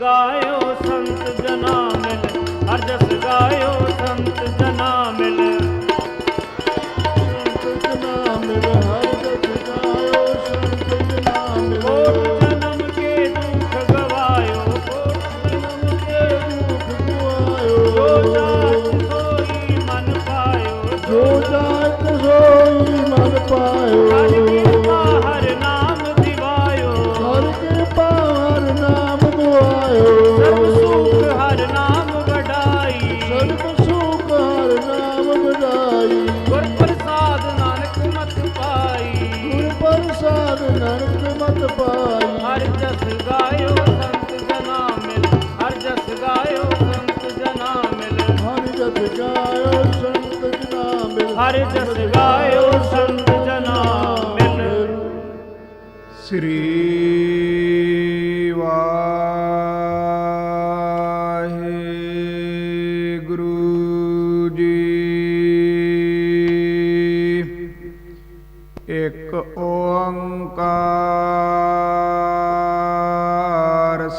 ਗਾਇਓ ਸੰਤ ਜਨਾ। ਪਾਈ। ਹਰ ਜਸ ਗਾਇਓ ਸੰਤ ਜਨਾ ਮਿਲ ਹਰ ਜਸ ਗਾਇਓ ਸੰਤ ਜਨਾ ਮਿਲ। ਹਰ ਜਸ ਗਾਇਓ ਸੰਤ ਜਨਾ ਮਿਲ ਹਰ ਜਸ ਗਾਇਓ ਸੰਤ ਜਨਾ ਮਿਲ। ਸ੍ਰੀ ਵਾਹਿਗੁਰੂ ਜੀ। ਇੱਕ ਓੰਕਾਰ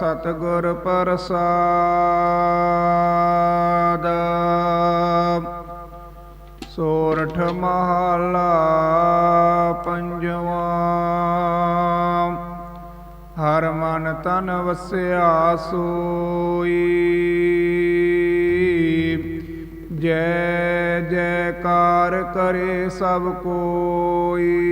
ਸਤਿਗੁਰ ਪ੍ਰਸਾਦ। ਸੋਰਠ ਮਹਲਾ ਪੰਜਵਾਂ। ਹਰ ਮਨ ਤਨ ਵਸਿਆ ਸੋਈ। ਜੈ ਜੈਕਾਰ ਕਰੇ ਸਭ ਕੋਈ।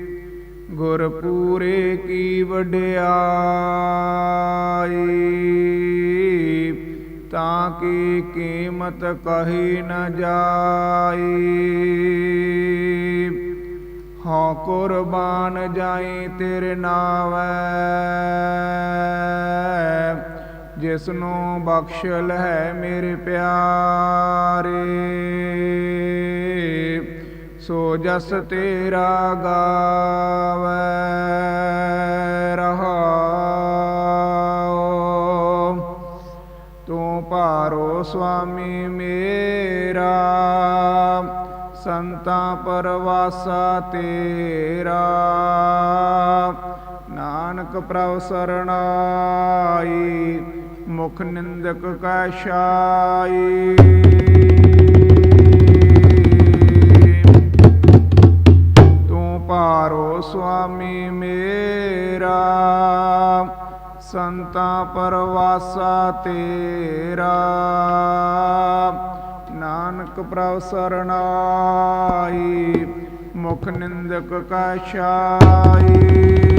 ਗੁਰ ਪੂਰੇ ਕੀ ਵਡਿਆਈ, ਤਾਂ ਕੀ ਕੀਮਤ ਕਹੀ ਨ ਜਾਈ? ਹਉ ਕੁਰਬਾਨ ਜਾਈ ਤੇਰੇ ਨਾਵੈ ਜਿਸ ਨੂੰ ਬਖਸ਼ ਲੈ ਮੇਰੇ ਪਿਆਰੇ। ਸੋ ਜਸ ਤੇਰਾ ਗਾਵੈ, ਰਹਾਉ। ਤੂੰ ਭਾਰੋ ਸੁਆਮੀ ਮੇਰਾ, ਸੰਤਾਂ ਪਰਵਾਸਾ ਤੇਰਾ। ਨਾਨਕ ਪ੍ਰਭ ਸਰਣਾਈ, ਮੁਖ ਨਿੰਦਕ ਕੈ ਛਾਈ। ਮੇਰਾ ਸੰਤਾ ਪਰਵਾਸਾ ਤੇਰਾ। ਨਾਨਕ ਪ੍ਰਭ ਸਰਣਾਈ ਮੁਖ ਨਿੰਦਕ ਕਾ ਛਾਈ